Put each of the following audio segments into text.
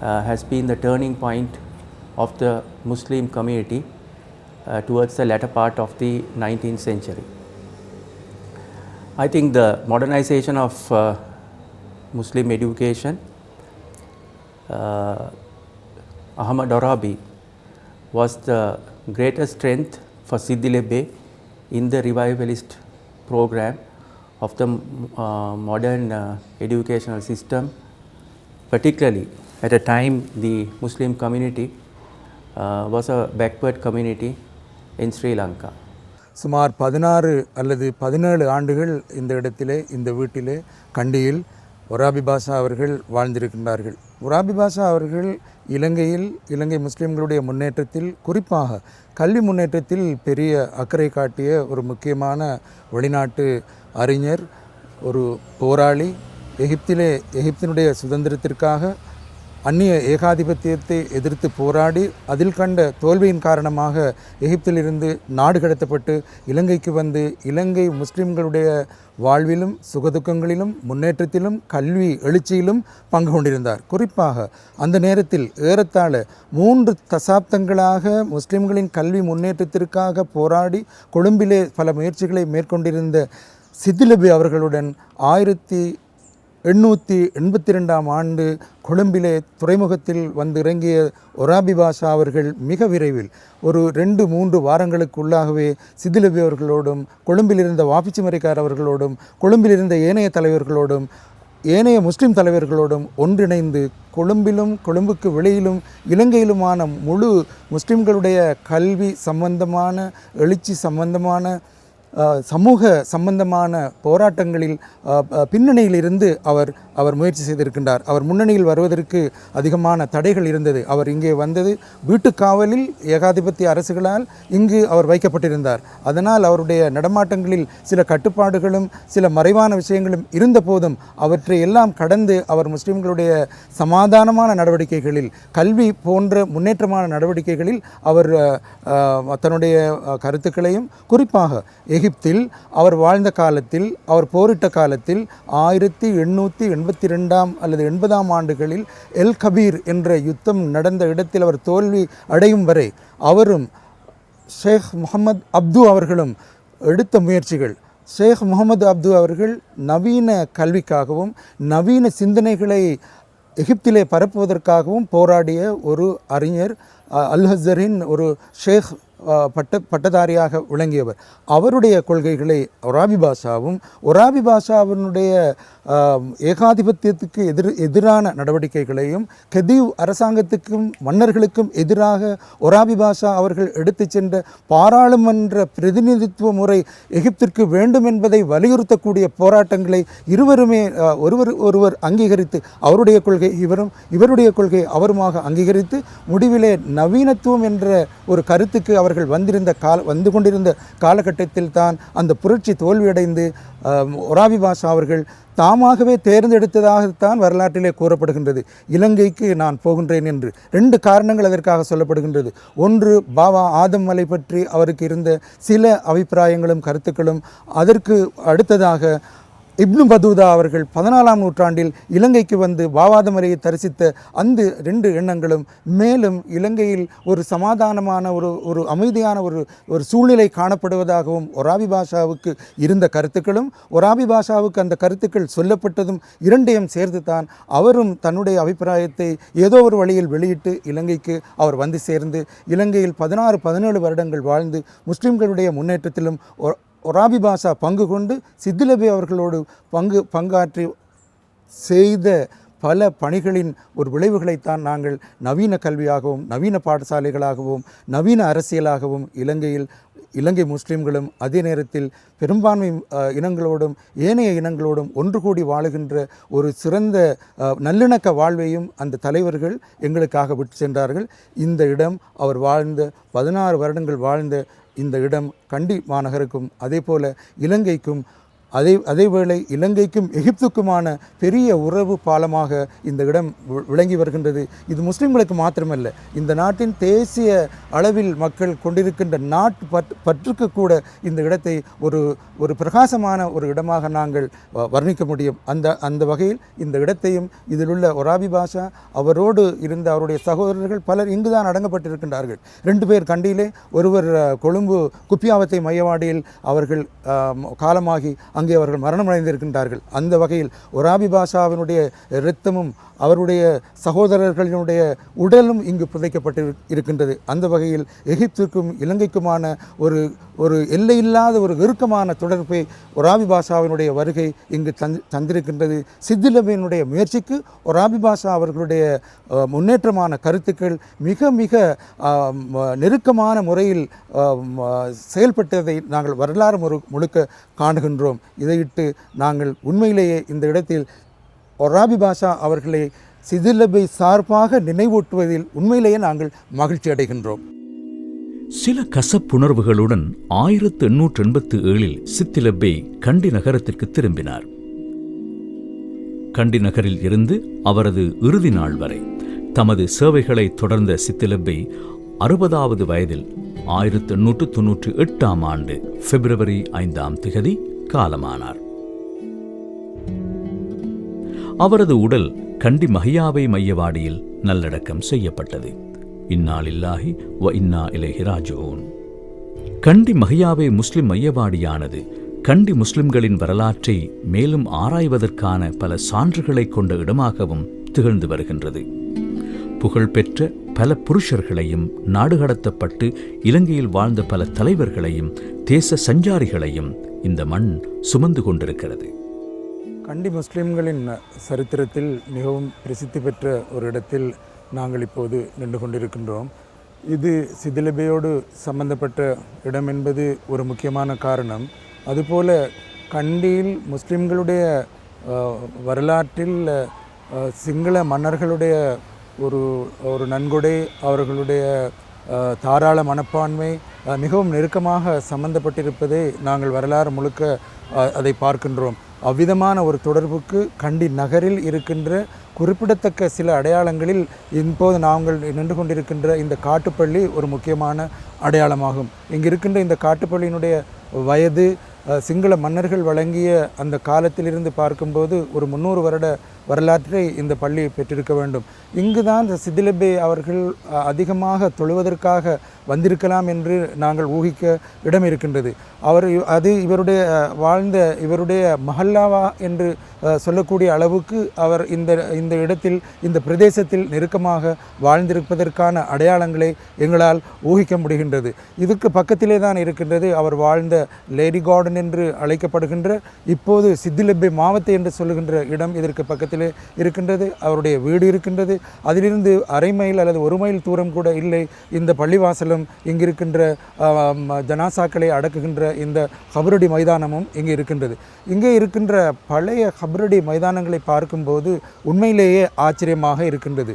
uh, has been the turning point of the Muslim community uh, towards the latter part of the 19th century. I think the modernization of uh, Muslim education, Ahmad Arabi was the greatest strength for Sidi Lebbe in the revivalist program of the uh, modern uh, educational system, particularly at a time the Muslim community uh, was a backward community in Sri Lanka. சுமார் பதினாறு அல்லது பதினேழு ஆண்டுகள் இந்த இடத்திலே இந்த வீட்டிலே கண்டியில் ஒராபி பாஷா அவர்கள் வாழ்ந்திருக்கின்றார்கள் ஒராபி பாஷா அவர்கள் இலங்கையில் இலங்கை முஸ்லிம்களுடைய முன்னேற்றத்தில் குறிப்பாக கல்வி முன்னேற்றத்தில் பெரிய அக்கறை காட்டிய ஒரு முக்கியமான வெளிநாட்டு அறிஞர் ஒரு போராளி எகிப்திலே எகிப்தினுடைய சுதந்திரத்திற்காக அந்நிய ஏகாதிபத்தியத்தை எதிர்த்து போராடி அதில் கண்ட தோல்வியின் காரணமாக எகிப்திலிருந்து நாடு கடத்தப்பட்டு இலங்கைக்கு வந்து இலங்கை முஸ்லிம்களுடைய வாழ்விலும் சுகதுக்கங்களிலும் முன்னேற்றத்திலும் கல்வி எழுச்சியிலும் பங்கு கொண்டிருந்தார். குறிப்பாக அந்த நேரத்தில் ஏறத்தாழ மூன்று தசாப்தங்களாக முஸ்லிம்களின் கல்வி முன்னேற்றத்திற்காக போராடி கொழும்பிலே பல முயற்சிகளை மேற்கொண்டிருந்த சித்திலபி அவர்களுடன் ஆயிரத்தி எண்ணூற்றி எண்பத்தி ரெண்டாம் ஆண்டு கொழும்பிலே துறைமுகத்தில் வந்து இறங்கிய ஒராபி பாஷா அவர்கள் மிக விரைவில் ஒரு ரெண்டு மூன்று வாரங்களுக்குள்ளாகவே சிதிலபி அவர்களோடும் கொழும்பில் இருந்த வாபிச்சிமரைக்கார் அவர்களோடும் கொழும்பில் இருந்த ஏனைய தலைவர்களோடும் ஏனைய முஸ்லிம் தலைவர்களோடும் ஒன்றிணைந்து கொழும்பிலும் கொழும்புக்கு வெளியிலும் இலங்கையிலுமான முழு முஸ்லிம்களுடைய கல்வி சம்பந்தமான எழுச்சி சம்பந்தமான சமூக சம்பந்தமான போராட்டங்களில் பின்னணியிலிருந்து பின்னணியில் இருந்து அவர் அவர் முயற்சி செய்திருக்கின்றார். அவர் முன்னணியில் வருவதற்கு அதிகமான தடைகள் இருந்தது. அவர் இங்கே வந்தது வீட்டுக்காவலில் ஏகாதிபத்திய அரசுகளால் இங்கு அவர் வைக்கப்பட்டிருந்தார். அதனால் அவருடைய நடமாட்டங்களில் சில கட்டுப்பாடுகளும் சில மறைவான விஷயங்களும் இருந்த போதும் அவற்றை எல்லாம் கடந்து அவர் முஸ்லீம்களுடைய சமாதானமான நடவடிக்கைகளில் கல்வி போன்ற முன்னேற்றமான நடவடிக்கைகளில் அவர் தன்னுடைய கருத்துக்களையும் குறிப்பாக எகிப்தில் அவர் வாழ்ந்த காலத்தில் அவர் போரிட்ட காலத்தில் ஆயிரத்தி எண்ணூற்றி எண்பத்தி ரெண்டாம் அல்லது எண்பதாம் ஆண்டுகளில் எல் கபீர் என்ற யுத்தம் நடந்த இடத்தில் அவர் தோல்வி அடையும் வரை அவரும் ஷேக் முகமது அப்து அவர்களும் எடுத்த முயற்சிகள். ஷேக் முகமது அப்து அவர்கள் நவீன கல்விக்காகவும் நவீன சிந்தனைகளை எகிப்திலே பரப்புவதற்காகவும் போராடிய ஒரு அறிஞர் அல்ஹசரின் அல் ஒரு ஷேக் பட்ட பட்டதாரியாக விளங்கியவர். அவருடைய கொள்கைகளை ஒராபி பாஷாவும் ஒராபி பாஷாவினுடைய ஏகாதிபத்தியத்துக்கு எதிர் எதிரான நடவடிக்கைகளையும் கதீவ் அரசாங்கத்துக்கும் மன்னர்களுக்கும் எதிராக ஒராபி பாஷா அவர்கள் எடுத்து சென்ற பாராளுமன்ற பிரதிநிதித்துவ முறை எகிப்திற்கு வேண்டும் என்பதை வலியுறுத்தக்கூடிய போராட்டங்களை இருவருமே ஒருவர் ஒருவர் அங்கீகரித்து அவருடைய கொள்கை இவரும் இவருடைய கொள்கை அவருமாக அங்கீகரித்து முடிவிலே நவீனத்துவம் என்ற ஒரு கருத்துக்கு அவர் அவர்கள் வந்திருந்த கால வந்து கொண்டிருந்த காலகட்டத்தில் தான் அந்த புரட்சி தோல்வியடைந்து அஹ், ஒராபி பாஷா அவர்கள் தாமாகவே தேர்ந்தெடுத்ததாகத்தான் வரலாற்றிலே கூறப்படுகின்றது. இலங்கைக்கு நான் போகின்றேன் என்று ரெண்டு காரணங்கள் அதற்காக சொல்லப்படுகின்றது. ஒன்று பாபா ஆதம் மலை பற்றி அவருக்கு இருந்த சில அபிப்பிராயங்களும் கருத்துக்களும் அதற்கு அடுத்ததாக இப்னு பதூதா அவர்கள் பதினாலாம் நூற்றாண்டில் இலங்கைக்கு வந்து பாவாதமரையை தரிசித்த அந்த ரெண்டு எண்ணங்களும் மேலும் இலங்கையில் ஒரு சமாதானமான ஒரு ஒரு அமைதியான ஒரு ஒரு சூழ்நிலை காணப்படுவதாகவும் ஒராபி பாஷாவுக்கு இருந்த கருத்துக்களும் ஒராபி பாஷாவுக்கு அந்த கருத்துக்கள் சொல்லப்பட்டதும் இரண்டையும் சேர்த்து தான் அவரும் தன்னுடைய அபிப்பிராயத்தை ஏதோ ஒரு வழியில் வெளியிட்டு இலங்கைக்கு அவர் வந்து சேர்ந்து இலங்கையில் பதினாறு பதினேழு வருடங்கள் வாழ்ந்து முஸ்லிம்களுடைய முன்னேற்றத்திலும் ராபி பாஷா பங்கு கொண்டு சித்திலபி அவர்களோடு பங்கு பங்காற்றி செய்த பல பணிகளின் ஒரு விளைவுகளைத்தான் நாங்கள் நவீன கல்வியாகவும் நவீன பாடசாலைகளாகவும் நவீன அரசியலாகவும் இலங்கையில் இலங்கை முஸ்லிம்களும் அதே நேரத்தில் பெரும்பான்மை இனங்களோடும் ஏனைய இனங்களோடும் ஒன்று கூடி வாழுகின்ற ஒரு சிறந்த நல்லிணக்க வாழ்வையும் அந்த தலைவர்கள் எங்களுக்காக விட்டு சென்றார்கள். இந்த இடம் அவர் வாழ்ந்த பதினாறு வருடங்கள் வாழ்ந்த இந்த இடம் கண்டி மாநகருக்கும் அதே போல இலங்கைக்கும் அதே அதேவேளை இலங்கைக்கும் எகிப்துக்குமான பெரிய உறவு பாலமாக இந்த இடம் விளங்கி வருகின்றது. இது முஸ்லிம்களுக்கு மாத்திரமல்ல. இந்த நாட்டின் தேசிய அளவில் மக்கள் கொண்டிருக்கின்ற நாட்டு பற்று பற்றுக்கு கூட இந்த இடத்தை ஒரு ஒரு பிரகாசமான ஒரு இடமாக நாங்கள் வ- வர்ணிக்க முடியும். அந்த அந்த வகையில் இந்த இடத்தையும் இதில் உள்ள ஒராபி பாஷா அவரோடு இருந்த அவருடைய சகோதரர்கள் பலர் இங்குதான் அடங்கப்பட்டிருக்கின்றார்கள். ரெண்டு பேர் கண்டியிலே ஒருவர் கொழும்பு குப்பியாவத்தை மையவாடியில் அவர்கள் காலமாகி அங்கே அவர்கள் மரணமடைந்திருக்கின்றார்கள். அந்த வகையில் ஒராபி பாஷாவினுடைய இரத்தமும் அவருடைய சகோதரர்களினுடைய உடலும் இங்கு புதைக்கப்பட்டு இருக்கின்றது. அந்த வகையில் எகிப்திற்கும் இலங்கைக்குமான ஒரு ஒரு எல்லையில்லாத ஒரு இறுக்கமான தொடர்பை ஒராபி பாஷாவினுடைய வருகை இங்கு தந் தந்திருக்கின்றது. சித்திலமையினுடைய முயற்சிக்கு ஒராபி பாஷா அவர்களுடைய முன்னேற்றமான கருத்துக்கள் மிக மிக நெருக்கமான முறையில் செயல்பட்டதை நாங்கள் வரலாறு முழுக்க காணுகின்றோம். இதையிட்டு நாங்கள் உண்மையிலேயே இந்த இடத்தில் ஒராபி பாஷா அவர்களை சிதிலபை சார்பாக நினைவூட்டுவதில் உண்மையிலேயே நாங்கள் மகிழ்ச்சி அடைகின்றோம். சில கசப்புணர்வுகளுடன் ஆயிரத்து எண்ணூற்று எண்பத்து ஏழில் சித்திலப்பே கண்டி நகரத்திற்கு திரும்பினார். கண்டி நகரில் இருந்து அவரது இறுதி நாள் வரை தமது சேவைகளை தொடர்ந்த சித்திலப்பை அறுபதாவது வயதில் ஆயிரத்து எண்ணூற்று தொன்னூற்றி எட்டாம் ஆண்டு பிப்ரவரி ஐந்தாம் திகதி காலமானார் அவரது உடல் கண்டி மஹியாவை மையவாடியில் நல்லடக்கம் செய்யப்பட்டது. இந்நாளில்லாகி வ இன்னா இலஹிராஜோன் கண்டி மஹியாவை முஸ்லிம் மையவாடியானது கண்டி முஸ்லிம்களின் வரலாற்றை மேலும் ஆராய்வதற்கான பல சான்றுகளை கொண்ட இடமாகவும் திகழ்ந்து வருகின்றது. புகழ்பெற்ற பல புருஷர்களையும் நாடுகடத்தப்பட்டு இலங்கையில் வாழ்ந்த பல தலைவர்களையும் தேச சஞ்சாரிகளையும் இந்த மண் சுமந்து கொண்டிருக்கிறது. கண்டி முஸ்லிம்களின் சரித்திரத்தில் மிகவும் பிரசித்தி பெற்ற ஒரு இடத்தில் நாங்கள் இப்போது நின்று கொண்டிருக்கின்றோம். இது சிதிலபையோடு சம்பந்தப்பட்ட இடம் என்பது ஒரு முக்கியமான காரணம். அதுபோல கண்டியில் முஸ்லிம்களுடைய வரலாற்றில் சிங்கள மன்னர்களுடைய ஒரு ஒரு நன்கொடை அவர்களுடைய தாராள மனப்பான்மை மிகவும் நெருக்கமாக சம்பந்தப்பட்டிருப்பதை நாங்கள் வரலாறு முழுக்க அதை பார்க்கின்றோம். அவ்விதமான ஒரு தொடர்புக்கு கண்டி நகரில் இருக்கின்ற குறிப்பிடத்தக்க சில அடையாளங்களில் இப்போது நாங்கள் நின்று கொண்டிருக்கின்ற இந்த காட்டுப்பள்ளி ஒரு முக்கியமான அடையாளமாகும். இங்கு இருக்கின்ற இந்த காட்டுப்பள்ளியினுடைய வயது சிங்கள மன்னர்கள் வழங்கிய அந்த காலத்திலிருந்து பார்க்கும்போது ஒரு முந்நூறு வருட வரலாற்றை இந்த பள்ளி பெற்றிருக்க வேண்டும். இங்குதான் இந்த சிதிலபே அவர்கள் அதிகமாக தொழுவதற்காக வந்திருக்கலாம் என்று நாங்கள் ஊகிக்க இடம் இருக்கின்றது அவர் அது இவருடைய வாழ்ந்த இவருடைய மஹல்லாவா என்று சொல்லக்கூடிய அளவுக்கு அவர் இந்த இந்த இடத்தில் இந்த பிரதேசத்தில் நெருக்கமாக வாழ்ந்திருப்பதற்கான அடையாளங்களை எங்களால் ஊகிக்க முடிகின்றது. இதுக்கு பக்கத்திலே தான் இருக்கின்றது அவர் வாழ்ந்த லேடி கார்டன் என்று அழைக்கப்படுகின்ற இப்போது சித்திலப்பை மாவத்தை என்று சொல்லுகின்ற இடம் இதற்கு பக்கத்தில் இருக்கின்றது அவருடைய வீடு இருக்கின்றது. அதிலிருந்து அரை மைல் அல்லது ஒரு மைல் தூரம் கூட இல்லை. இந்த பள்ளிவாசலும் இங்கிருக்கின்ற ஜனாசாக்களை அடக்குகின்ற இந்த ஹபரடி மைதானமும் இங்கே இருக்கின்றது. இங்கே இருக்கின்ற பழைய ஹபரடி மைதானங்களை பார்க்கும்போது உண்மையிலேயே ஆச்சரியமாக இருக்கின்றது.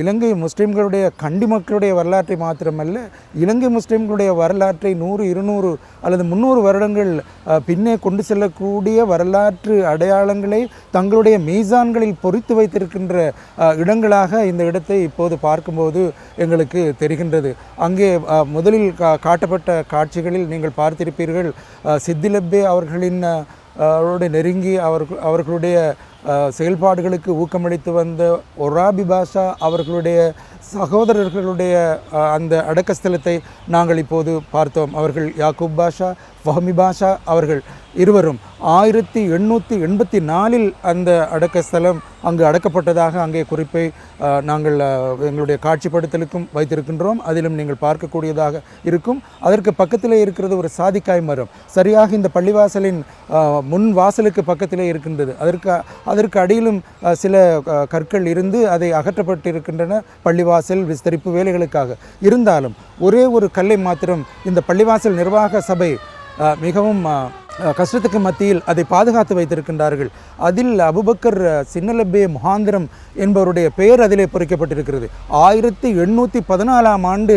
இலங்கை முஸ்லீம்களுடைய கண்டி மக்களுடைய வரலாற்றை மாத்திரமல்ல இலங்கை முஸ்லீம்களுடைய வரலாற்றை நூறு இருநூறு அல்லது முந்நூறு வருடங்கள் பின்னே கொண்டு செல்லக்கூடிய வரலாற்று அடையாளங்களை தங்களுடைய மீசான்களில் பொறித்து வைத்திருக்கின்ற இடங்களாக இந்த இடத்தை இப்போது பார்க்கும்போது எங்களுக்கு தெரிகின்றது. அங்கே முதலில் கா- காட்டப்பட்ட காட்சிகளில் நீங்கள் பார்த்திருப்பீர்கள் சித்திலப்பே அவர்களின் அவருடைய நெருங்கி அவர்கள் அவர்களுடைய செயல்பாடுகளுக்கு ஊக்கமளித்து வந்த ஒராபி பாஷா அவர்களுடைய சகோதரர்களுடைய அந்த அடக்கஸ்தலத்தை நாங்கள் இப்போது பார்த்தோம். அவர்கள் யாக்கூப் பாஷா ஃபஹமி பாஷா அவர்கள் இருவரும் ஆயிரத்தி எண்ணூற்றி எண்பத்தி நாலில் அந்த அடக்க ஸ்தலம் அங்கு அடக்கப்பட்டதாக அங்கே குறிப்பை நாங்கள் எங்களுடைய காட்சிப்படுத்தலுக்கும் வைத்திருக்கின்றோம். அதிலும் நீங்கள் பார்க்கக்கூடியதாக இருக்கும். அதற்கு பக்கத்திலே இருக்கிறது ஒரு சாதிக்காய் மரம். சரியாக இந்த பள்ளிவாசலின் முன் வாசலுக்கு பக்கத்திலே இருக்கின்றது. அதற்கு அதற்கு அடியிலும் சில கற்கள் இருந்து அதை அகற்றப்பட்டிருக்கின்றன பள்ளிவாசல் விஸ்தரிப்பு வேலைகளுக்காக. இருந்தாலும் ஒரே ஒரு கல்லை மாத்திரம் இந்த பள்ளிவாசல் நிர்வாக சபை மிகவும் கஷ்டத்துக்கு மத்தியில் அதை பாதுகாத்து வைத்திருக்கின்றார்கள். அதில் அபுபக்கர் சின்னலபே சின்னலப்பே முகாந்திரம் என்பவருடைய பெயர் அதிலே பொறிக்கப்பட்டிருக்கிறது. ஆயிரத்தி எண்ணூற்றி பதினாலாம் ஆண்டு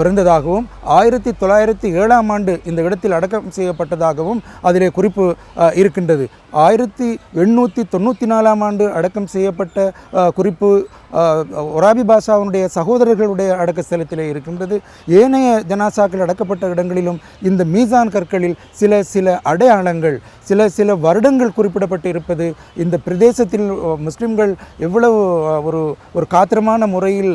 பிறந்ததாகவும் ஆயிரத்தி தொள்ளாயிரத்தி ஏழாம் ஆண்டு இந்த இடத்தில் அடக்கம் செய்யப்பட்டதாகவும் அதிலே குறிப்பு இருக்கின்றது. ஆயிரத்தி எண்ணூற்றி தொண்ணூற்றி நாலாம் ஆண்டு அடக்கம் செய்யப்பட்ட குறிப்பு ஒராபி பாஷாவுடைய சகோதரர்களுடைய அடக்க ஸ்தலத்திலே இருக்கின்றது. ஏனைய ஜனாசாக்கள் அடக்கப்பட்ட இடங்களிலும் இந்த மீசான் கற்களில் சில சில அடையாளங்கள் சில சில வருடங்கள் குறிப்பிடப்பட்டு இருப்பது. இந்த பிரதேசத்தில் முஸ்லிம்கள் எவ்வளவு ஒரு ஒரு காத்திரமான முறையில்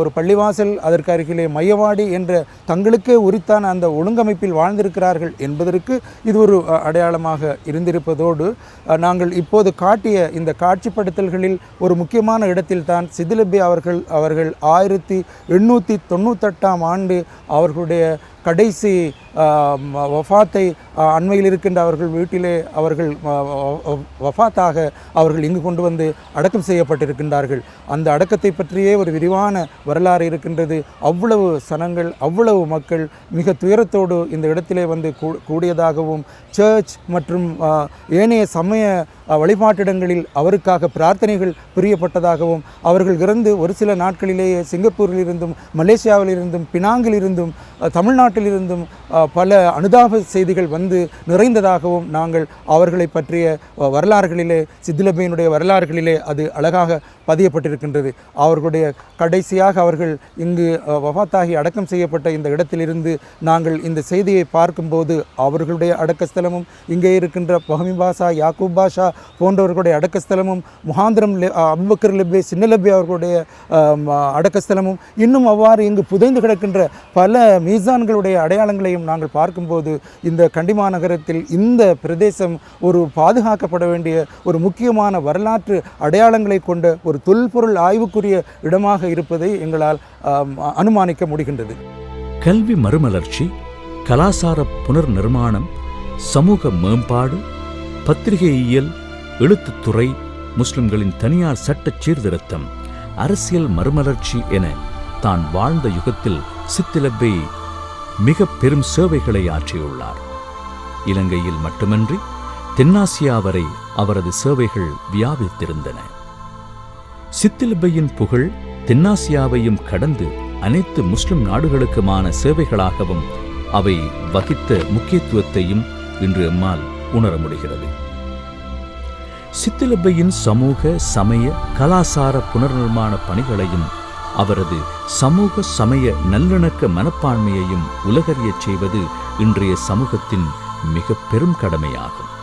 ஒரு பள்ளிவாசல் அதற்கு அருகிலே மையவாடி என்ற தங்களுக்கே உரித்தான அந்த ஒழுங்கமைப்பில் வாழ்ந்திருக்கிறார்கள் என்பதற்கு இது ஒரு அடையாளமாக இருந்திருப்பதோடு அஹ், நாங்கள் இப்போது காட்டிய இந்த காட்சிப்படுத்தல்களில் ஒரு முக்கியமான இடத்தில் தான் சிதிலபி அவர்கள் அவர்கள் ஆயிரத்தி எண்ணூற்றி தொண்ணூத்தெட்டாம் ஆண்டு அவர்களுடைய கடைசி ஆம், வஃபாத்தை அண்மையில் இருக்கின்ற அவர்கள் வீட்டிலே அவர்கள் வஃபாத்தாக அவர்கள் இங்கு கொண்டு வந்து அடக்கம் செய்யப்பட்டிருக்கின்றார்கள். அந்த அடக்கத்தை பற்றியே ஒரு விரிவான வரலாறு இருக்கின்றது. அவ்வளவு சனங்கள் அவ்வளவு மக்கள் மிக துயரத்தோடு இந்த இடத்திலே வந்து கூ- கூடியதாகவும் சர்ச் மற்றும் ஏனைய சமய வழிபாட்டிடங்களில் அவருக்காக பிரார்த்தனைகள் புரியப்பட்டதாகவும் அவர்கள் இறந்து ஒரு சில நாட்களிலேயே சிங்கப்பூரிலிருந்தும் மலேசியாவிலிருந்தும் பினாங்கிலிருந்தும் அ, வெளிநாட்டிலிருந்தும் பல அனுதாப செய்திகள் வந்து நிறைந்ததாகவும் நாங்கள் அவர்களை பற்றிய வரலாறுகளிலே சித்திலபையினுடைய வரலாறுகளிலே அது அழகாக பதியப்பட்டிருக்கின்றது. அவர்களுடைய கடைசியாக அவர்கள் இங்கு அ, அடக்கம் செய்யப்பட்ட இந்த இடத்திலிருந்து நாங்கள் இந்த செய்தியை பார்க்கும்போது அவர்களுடைய அடக்கஸ்தலமும் இங்கே இருக்கின்ற பஹமி பாஷா யாக்கூப் பாஷா போன்றவர்களுடைய அடக்கஸ்தலமும் முகாந்திரம் அபுபக்கர் லெப்பே சின்னலப்பே அவர்களுடைய அடக்கஸ்தலமும் இன்னும் அவ்வாறு இங்கு புதைந்து கிடக்கின்ற பல மீசான்களுடைய அடையாளங்களையும் நாங்கள் பார்க்கும்போது இந்த கண்டிமா நகரத்தில் இந்த பிரதேசம் ஒரு பாதுகாக்கப்பட வேண்டிய ஒரு முக்கியமான வரலாற்று அடையாளங்களை கொண்ட ஒரு தொல்பொருள் ஆய்வுக்குரிய இடமாக இருப்பதை எங்களால் அனுமானிக்க முடிகின்றது. கல்வி மறுமலர்ச்சி கலாசார புனர் நிர்மாணம் சமூக மேம்பாடு பத்திரிகையியல் எழுத்துத்துறை முஸ்லிம்களின் தனியார் சட்ட சீர்திருத்தம் அரசியல் மறுமலர்ச்சி என தான் வாழ்ந்த யுகத்தில் சித்திலப்பை மிக பெரும் சேவைகளை ஆற்றியுள்ளார். இலங்கையில் மட்டுமன்றி தென்னாசியா வரை அவரது சேவைகள் வியாபித்திருந்தன. சித்திலப்பையின் புகழ் தென்னாசியாவையும் கடந்து அனைத்து முஸ்லிம் நாடுகளுக்குமான சேவைகளாகவும் அவை வகித்த முக்கியத்துவத்தையும் இன்று எம்மால் உணர முடிகிறது. சித்திலப்பையின் சமூக சமய கலாசார புனர்நிர்மாண பணிகளையும் அவரது சமூக சமய நல்லிணக்க மனப்பான்மையையும் உலகறியச் செய்வது இன்றைய சமூகத்தின் மிக பெரும் கடமையாகும்.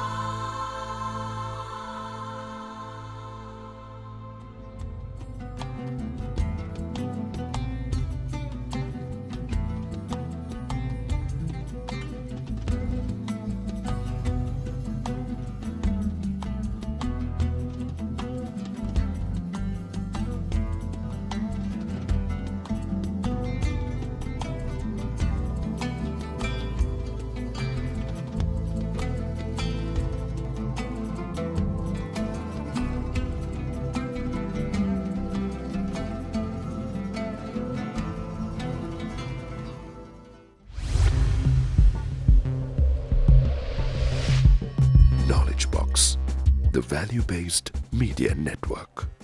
Value based media network.